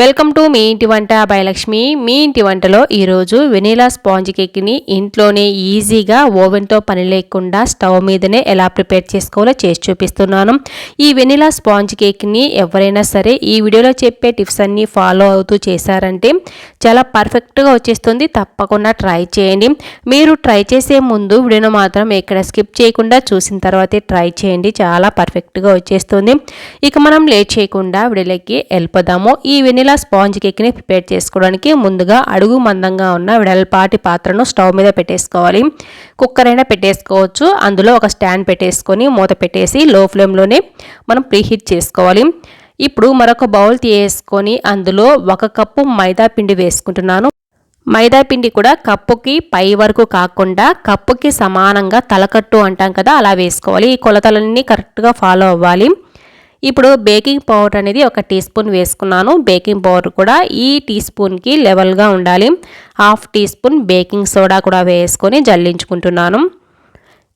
Welcome to me ఇంటి వంట భయలక్ష్మి మీ ఇంటి వంటలో ఈరోజు వెనీలా స్పాంజ్ కేక్ని ఇంట్లోనే ఈజీగా ఓవెన్తో పని లేకుండా స్టవ్ మీదనే ఎలా ప్రిపేర్ చేసుకోవాలో చేసి చూపిస్తున్నాను. ఈ వెనీలా స్పాంజ్ కేక్ని ఎవరైనా సరే ఈ వీడియోలో చెప్పే టిప్స్ అన్నీ ఫాలో అవుతూ చేశారంటే చాలా పర్ఫెక్ట్గా వచ్చేస్తుంది. తప్పకుండా ట్రై చేయండి. మీరు ట్రై చేసే ముందు వీడియోను మాత్రం ఎక్కడ స్కిప్ చేయకుండా చూసిన తర్వాతే ట్రై చేయండి. చాలా పర్ఫెక్ట్గా వచ్చేస్తుంది. ఇక మనం లేట్ చేయకుండా వీడియోలోకి వెళ్ళిపోదాము. ఈ వెనిలా స్పాంజ్ కేక్ని ప్రిపేర్ చేసుకోవడానికి ముందుగా అడుగు మందంగా ఉన్న వెడల్పాటి పాత్రను స్టవ్ మీద పెట్టేసుకోవాలి. కుక్కర్ అయినా పెట్టేసుకోవచ్చు. అందులో ఒక స్టాండ్ పెట్టేసుకొని మూత పెట్టేసి లో ఫ్లేమ్లోనే మనం ప్రీహీట్ చేసుకోవాలి. ఇప్పుడు మరొక బౌల్ తీసుకొని అందులో ఒక కప్పు మైదా పిండి వేసుకుంటున్నాను. మైదా పిండి కూడా కప్పుకి పై వరకు కాకుండా కప్పుకి సమానంగా తలకట్టు అంటాం కదా అలా వేసుకోవాలి. ఈ కొలతలన్నీ కరెక్ట్గా ఫాలో అవ్వాలి. ఇప్పుడు బేకింగ్ పౌడర్ అనేది ఒక టీ స్పూన్ వేసుకున్నాను. బేకింగ్ పౌడర్ కూడా ఈ టీ స్పూన్కి లెవెల్గా ఉండాలి. Half teaspoon baking soda కూడా వేసుకొని జల్లించుకుంటున్నాను.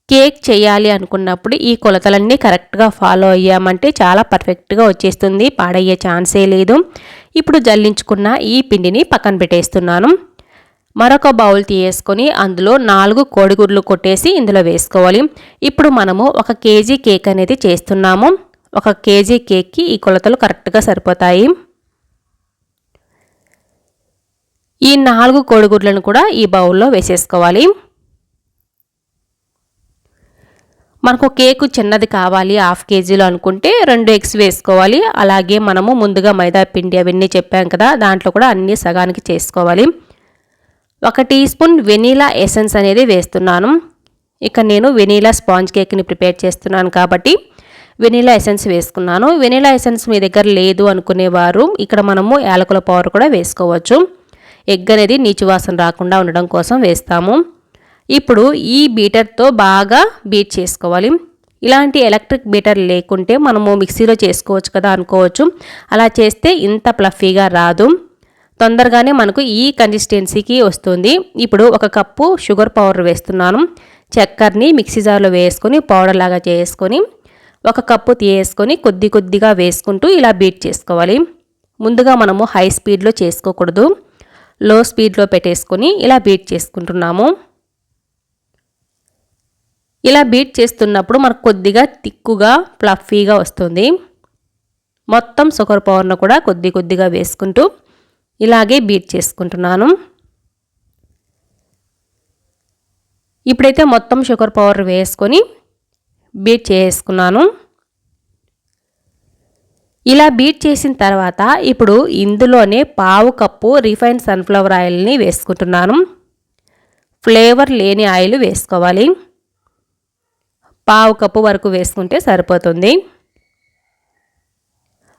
కేక్ చేయాలి అనుకున్నప్పుడు ఈ కొలతలన్నీ కరెక్ట్గా ఫాలో అయ్యామంటే చాలా పర్ఫెక్ట్గా వచ్చేస్తుంది. పాడయ్యే ఛాన్సే లేదు. ఇప్పుడు జల్లించుకున్న ఈ పిండిని పక్కన పెట్టేస్తున్నాను. మరొక బౌల్ తీసుకొని అందులో నాలుగు కోడిగుడ్లు కొట్టేసి ఇందులో వేసుకోవాలి. ఇప్పుడు మనము ఒక కేజీ కేక్ అనేది చేస్తున్నాము. ఒక కేజీ కేక్కి ఈ కొలతలు కరెక్ట్గా సరిపోతాయి. ఈ నాలుగు కోడిగుడ్లను కూడా ఈ బౌల్లో వేసేసుకోవాలి. మనకు కేకు చిన్నది కావాలి హాఫ్ కేజీలో అనుకుంటే రెండు ఎగ్స్ వేసుకోవాలి. అలాగే మనము ముందుగా మైదా పిండి అవన్నీ చెప్పాం కదా దాంట్లో కూడా అన్నీ సగానికి చేసుకోవాలి. ఒక టీ స్పూన్ వెనీలా ఎసెన్స్ అనేది వేస్తున్నాను. ఇక నేను వెనీలా స్పాంజ్ కేక్ని ప్రిపేర్ చేస్తున్నాను కాబట్టి వెనీలా ఎసెన్స్ వేసుకున్నాను. వెనీలా ఎసెన్స్ మీ దగ్గర లేదు అనుకునేవారు. ఇక్కడ మనము యాలకుల పౌడర్ కూడా వేసుకోవచ్చు. ఎగ్ అనేది నీచువాసన రాకుండా ఉండడం కోసం వేస్తాము. ఇప్పుడు ఈ బీటర్తో బాగా బీట్ చేసుకోవాలి. ఇలాంటి ఎలక్ట్రిక్ బీటర్ లేకుంటే మనము మిక్సీలో చేసుకోవచ్చు కదా అనుకోవచ్చు. అలా చేస్తే ఇంత ప్లఫీగా రాదు. తొందరగానే మనకు ఈ కన్సిస్టెన్సీకి వస్తుంది. ఇప్పుడు ఒక కప్పు షుగర్ పౌడర్ వేస్తున్నాను. చక్కెరని మిక్సీ జార్లో వేసుకొని పౌడర్ లాగా చేసుకొని ఒక కప్పు తీయేసుకొని కొద్ది కొద్దిగా వేసుకుంటూ ఇలా బీట్ చేసుకోవాలి. ముందుగా మనము హై స్పీడ్లో చేసుకోకూడదు. లో స్పీడ్లో పెట్టేసుకొని ఇలా బీట్ చేసుకుంటున్నాము. ఇలా బీట్ చేస్తున్నప్పుడు మనకు కొద్దిగా తిక్కుగా ఫ్లఫీగా వస్తుంది. మొత్తం షుగర్ పౌడర్ను కూడా కొద్ది కొద్దిగా వేసుకుంటూ ఇలాగే బీట్ చేసుకుంటున్నాను. ఇప్పుడైతే మొత్తం షుగర్ పౌడర్ వేసుకొని బీట్ చేసుకున్నాను. ఇలా బీట్ చేసిన తర్వాత ఇప్పుడు ఇందులోనే పావు కప్పు రిఫైన్డ్ సన్ఫ్లవర్ ఆయిల్ని వేసుకుంటున్నాను. ఫ్లేవర్ లేని ఆయిల్ వేసుకోవాలి. పావు కప్పు వరకు వేసుకుంటే సరిపోతుంది.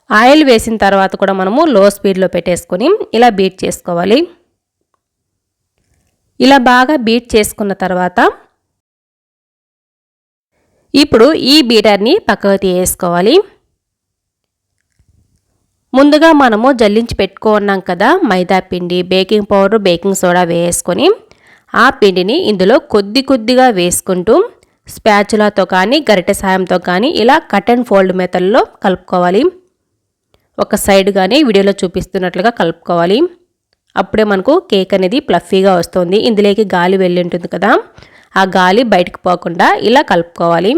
ఆయిల్ వేసిన తర్వాత కూడా మనము లో స్పీడ్లో పెట్టేసుకొని ఇలా బీట్ చేసుకోవాలి. ఇలా బాగా బీట్ చేసుకున్న తర్వాత ఇప్పుడు ఈ బీటర్ని పక్కకు తీయేసుకోవాలి ముందుగా మనము జల్లించి పెట్టుకున్నాం కదా మైదా పిండి బేకింగ్ పౌడర్ బేకింగ్ సోడా వేసుకొని ఆ పిండిని ఇందులో కొద్ది కొద్దిగా వేసుకుంటూ స్పాచులాతో కానీ గరిటె సాయంతో కానీ ఇలా కట్ అండ్ ఫోల్డ్ మెథడ్లో కలుపుకోవాలి. ఒక సైడ్ కానీ వీడియోలో చూపిస్తున్నట్లుగా కలుపుకోవాలి. అప్పుడే మనకు కేక్ అనేది ప్లఫీగా వస్తుంది. ఇందులోకి గాలి వెళ్ళి ఉంటుంది కదా. ఆ గాలి బయటకు పోకుండా ఇలా కలుపుకోవాలి.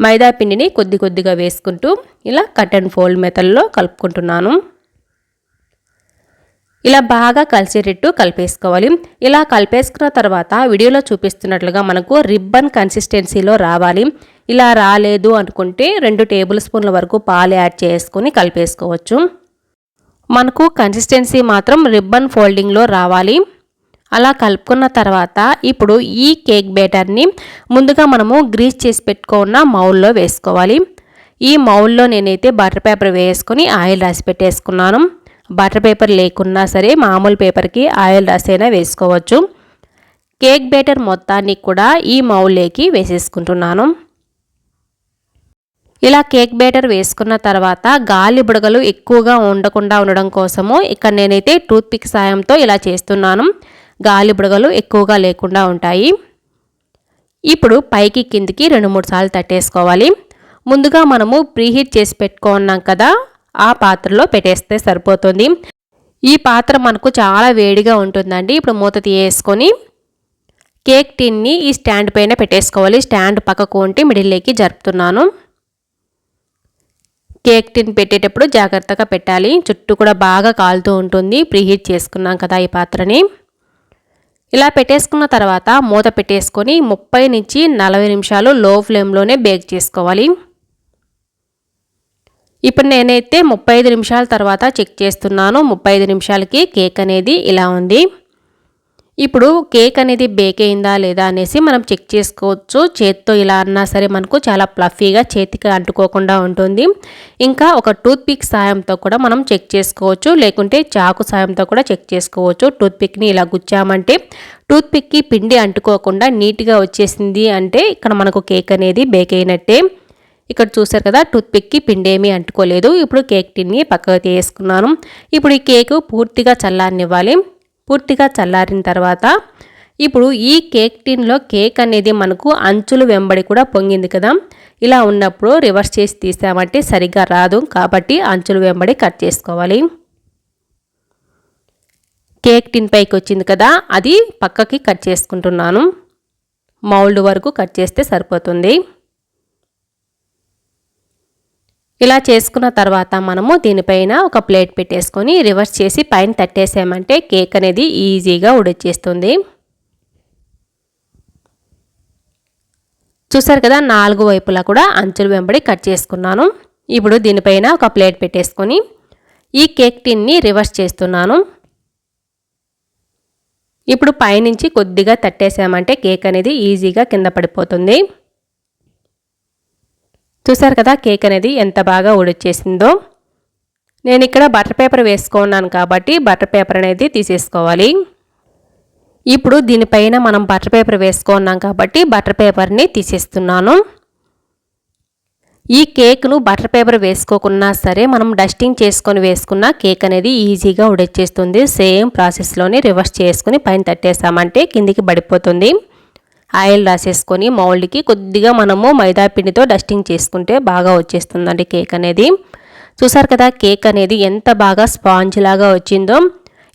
మైదా పిండిని కొద్ది కొద్దిగా వేసుకుంటూ ఇలా కట్ అండ్ ఫోల్డ్ మెథడ్లో కలుపుకుంటున్నాను. ఇలా బాగా కలిసేటట్టు కలిపేసుకోవాలి. ఇలా కలిపేసుకున్న తర్వాత వీడియోలో చూపిస్తున్నట్లుగా మనకు రిబ్బన్ కన్సిస్టెన్సీలో రావాలి. ఇలా రాలేదు అనుకుంటే రెండు టేబుల్ స్పూన్ల వరకు పాలు యాడ్ చేసుకొని కలిపేసుకోవచ్చు. మనకు కన్సిస్టెన్సీ మాత్రం రిబ్బన్ ఫోల్డింగ్లో రావాలి. అలా కలుపుకున్న తర్వాత ఇప్పుడు ఈ కేక్ బేటర్ని ముందుగా మనము గ్రీస్ చేసి పెట్టుకున్న మౌల్లో వేసుకోవాలి. ఈ మౌల్లో నేనైతే బటర్ పేపర్ వేసుకొని ఆయిల్ రాసి పెట్టేసుకున్నాను. బటర్ పేపర్ లేకున్నా సరే మామూలు పేపర్కి ఆయిల్ రాసైనా వేసుకోవచ్చు. కేక్ బేటర్ మొత్తాన్ని కూడా ఈ మౌల్లోకి వేసేసుకుంటున్నాను. ఇలా కేక్ బేటర్ వేసుకున్న తర్వాత గాలి బుడగలు ఎక్కువగా ఉండకుండా ఉండడం కోసము ఇక్కడ నేనైతే టూత్ పిక్ సాయంతో ఇలా చేస్తున్నాను. గాలి బుడగలు ఎక్కువగా లేకుండా ఉంటాయి. ఇప్పుడు పైకి కిందికి రెండు మూడు సార్లు తట్టేసుకోవాలి. ముందుగా మనము ప్రీహీట్ చేసి పెట్టుకున్నాం కదా ఆ పాత్రలో పెట్టేస్తే సరిపోతుంది. ఈ పాత్ర మనకు చాలా వేడిగా ఉంటుందండి. ఇప్పుడు మూత తీయేసుకొని కేక్ టిన్ని ఈ స్టాండ్ పైన పెట్టేసుకోవాలి. స్టాండ్ పక్కకు ఉంటే మిడిల్లోకి జరుపుతున్నాను. కేక్ టిన్ పెట్టేటప్పుడు జాగ్రత్తగా పెట్టాలి. చుట్టూ కూడా బాగా కాలుతూ ఉంటుంది. ప్రీహీట్ చేసుకున్నాం కదా ఈ పాత్రని. ఇలా పెట్టేసుకున్న తర్వాత మూత పెట్టేసుకొని ముప్పై నుంచి నలభై నిమిషాలు లో ఫ్లేమ్లోనే బేక్ చేసుకోవాలి. ఇప్పుడు నేనైతే ముప్పై ఐదు నిమిషాల తర్వాత చెక్ చేస్తున్నాను. ముప్పై ఐదు నిమిషాలకి కేక్ అనేది ఇలా ఉంది. ఇప్పుడు కేక్ అనేది బేక్ అయిందా లేదా అనేసి మనం చెక్ చేసుకోవచ్చు. చేతితో ఇలా అన్నా సరే మనకు చాలా ప్లఫీగా చేతికి అంటుకోకుండా ఉంటుంది. ఇంకా ఒక టూత్ పిక్ సాయంతో కూడా మనం చెక్ చేసుకోవచ్చు. లేకుంటే చాకు సాయంతో కూడా చెక్ చేసుకోవచ్చు. టూత్ పిక్ని ఇలా గుచ్చామంటే టూత్ పిక్కి పిండి అంటుకోకుండా నీట్గా వచ్చేసింది అంటే ఇక్కడ మనకు కేక్ అనేది బేక్ అయినట్టే. ఇక్కడ చూసారు కదా టూత్ పిక్కి పిండి ఏమీ అంటుకోలేదు. ఇప్పుడు కేక్ టిన్ని పక్కకు తీసుకున్నాను ఇప్పుడు ఈ కేకు పూర్తిగా చల్లారనివ్వాలి. పూర్తిగా చల్లారిన తర్వాత ఇప్పుడు ఈ కేక్ టిన్లో కేక్ అనేది మనకు అంచులు వెంబడి కూడా పొంగింది కదా. ఇలా ఉన్నప్పుడు రివర్స్ చేసి తీసామంటే సరిగ్గా రాదు కాబట్టి అంచులు వెంబడి కట్ చేసుకోవాలి. కేక్ టిన్ పైకి వచ్చింది కదా అది పక్కకి కట్ చేసుకుంటున్నాను. మౌల్డ్ వరకు కట్ చేస్తే సరిపోతుంది. ఇలా చేసుకున్న తర్వాత మనము దీనిపైన ఒక ప్లేట్ పెట్టేసుకొని రివర్స్ చేసి పైన తట్టేసామంటే కేక్ అనేది ఈజీగా ఉడిచేస్తుంది. చూసారు కదా నాలుగు వైపులా కూడా అంచులు వెంబడి కట్ చేసుకున్నాను. ఇప్పుడు దీనిపైన ఒక ప్లేట్ పెట్టేసుకొని ఈ కేక్ టిన్ని రివర్స్ చేస్తున్నాను. ఇప్పుడు పైనుంచి కొద్దిగా తట్టేసామంటే కేక్ అనేది ఈజీగా కింద పడిపోతుంది. చూసారు కదా కేక్ అనేది ఎంత బాగా ఉడిచేసిందో నేను ఇక్కడ బటర్ పేపర్ వేసుకున్నాను కాబట్టి బటర్ పేపర్ అనేది తీసేసుకోవాలి. ఇప్పుడు దీనిపైన మనం బటర్ పేపర్ వేసుకున్నాం కాబట్టి బటర్ పేపర్ని తీసేస్తున్నాను. ఈ కేక్ను బటర్ పేపర్ వేసుకోకున్నా సరే మనం డస్టింగ్ చేసుకొని వేసుకున్న కేక్ అనేది ఈజీగా ఉడొచ్చేస్తుంది సేమ్ ప్రాసెస్లోనే రివర్స్ చేసుకుని పైన తట్టేసామంటే కిందికి పడిపోతుంది. ఆయిల్ రాసేసుకొని మౌల్డ్కి కొద్దిగా మనము మైదా పిండితో డస్టింగ్ చేసుకుంటే బాగా వచ్చేస్తుందండి కేక్ అనేది. చూసారు కదా కేక్ అనేది ఎంత బాగా స్పాంజ్ లాగా వచ్చిందో.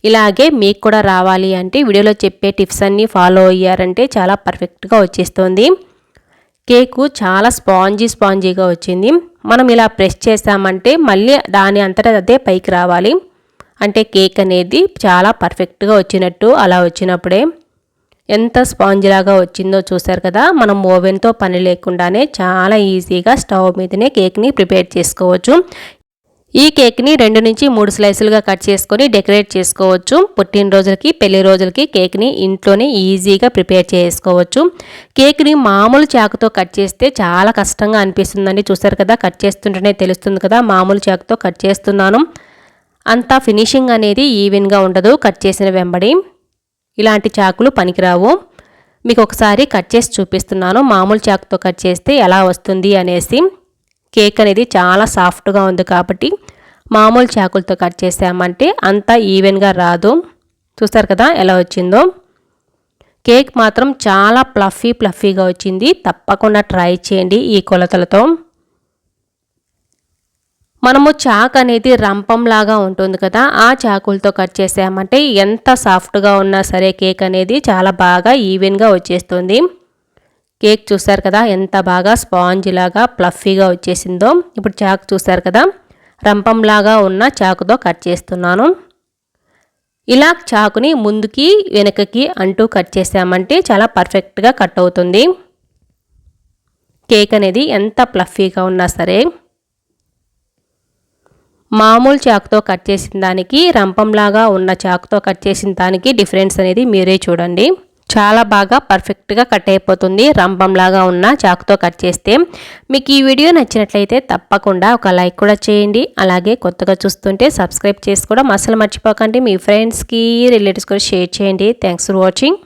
ఇలాగే మీకు కూడా రావాలి అంటే వీడియోలో చెప్పే టిప్స్ అన్నీ ఫాలో అయ్యారంటే చాలా పర్ఫెక్ట్గా వచ్చేస్తుంది. కేకు చాలా స్పాంజీ స్పాంజీగా వచ్చింది. మనం ఇలా ప్రెస్ చేసామంటే మళ్ళీ దాని అంతటా అదే పైకి రావాలి. అంటే కేక్ అనేది చాలా పర్ఫెక్ట్గా వచ్చినట్టు అలా వచ్చినప్పుడే. ఎంత స్పాంజ్ లాగా వచ్చిందో చూసారు కదా? మనం ఓవెన్తో పని లేకుండానే చాలా ఈజీగా స్టవ్ మీదనే కేక్ని ప్రిపేర్ చేసుకోవచ్చు. ఈ కేక్ని రెండు నుంచి మూడు స్లైసులుగా కట్ చేసుకొని డెకరేట్ చేసుకోవచ్చు. పుట్టినరోజులకి పెళ్ళి రోజులకి కేక్ని ఇంట్లోనే ఈజీగా ప్రిపేర్ చేసుకోవచ్చు. కేక్ని మామూలు చాకుతో కట్ చేస్తే చాలా కష్టంగా అనిపిస్తుందండి. చూసారు కదా? కట్ చేస్తుంటేనే తెలుస్తుంది కదా? మామూలు చాకుతో కట్ చేస్తున్నాను. అంత ఫినిషింగ్ అనేది ఈవెన్గా ఉండదు. కట్ చేసిన వెంబడి. ఇలాంటి చాకులు పనికిరావు. మీకు ఒకసారి కట్ చేసి చూపిస్తున్నాను. మామూలు చాకుతో కట్ చేస్తే ఎలా వస్తుంది అనేసి. కేక్ అనేది చాలా సాఫ్ట్గా ఉంది కాబట్టి మామూలు చాకులతో కట్ చేసామంటే అంత ఈవెన్గా రాదు. చూస్తారు కదా ఎలా వచ్చిందో. కేక్ మాత్రం చాలా ప్లఫీ ప్లఫీగా వచ్చింది. తప్పకుండా ట్రై చేయండి ఈ కొలతలతో. మనము చాక్ అనేది రంపంలాగా ఉంటుంది కదా ఆ చాకులతో కట్ చేసామంటే ఎంత సాఫ్ట్గా ఉన్నా సరే కేక్ అనేది చాలా బాగా ఈవెన్గా వచ్చేస్తుంది. కేక్ చూసారు కదా ఎంత బాగా స్పాంజ్ లాగా ప్లఫీగా వచ్చేసిందో. ఇప్పుడు చాకు చూసారు కదా రంపంలాగా ఉన్న చాకుతో కట్ చేస్తున్నాను. ఇలా చాకుని ముందుకి వెనకకి అంటూ కట్ చేసామంటే చాలా పర్ఫెక్ట్గా కట్ అవుతుంది. కేక్ అనేది ఎంత ప్లఫీగా ఉన్నా సరే మామూలు చాకుతో కట్ చేసిన దానికి రంపంలాగా ఉన్న చాకుతో కట్ చేసిన దానికి డిఫరెన్స్ అనేది మీరే చూడండి. చాలా బాగా పర్ఫెక్ట్గా కట్ అయిపోతుంది రంపంలాగా ఉన్న చాకుతో కట్ చేస్తే. మీకు ఈ వీడియో నచ్చినట్లయితే తప్పకుండా ఒక లైక్ కూడా చేయండి. అలాగే కొత్తగా చూస్తుంటే సబ్స్క్రైబ్ చేసుకోవడం అసలు మర్చిపోకండి. మీ ఫ్రెండ్స్కి రిలేటివ్స్ కూడా షేర్ చేయండి. Thanks for watching.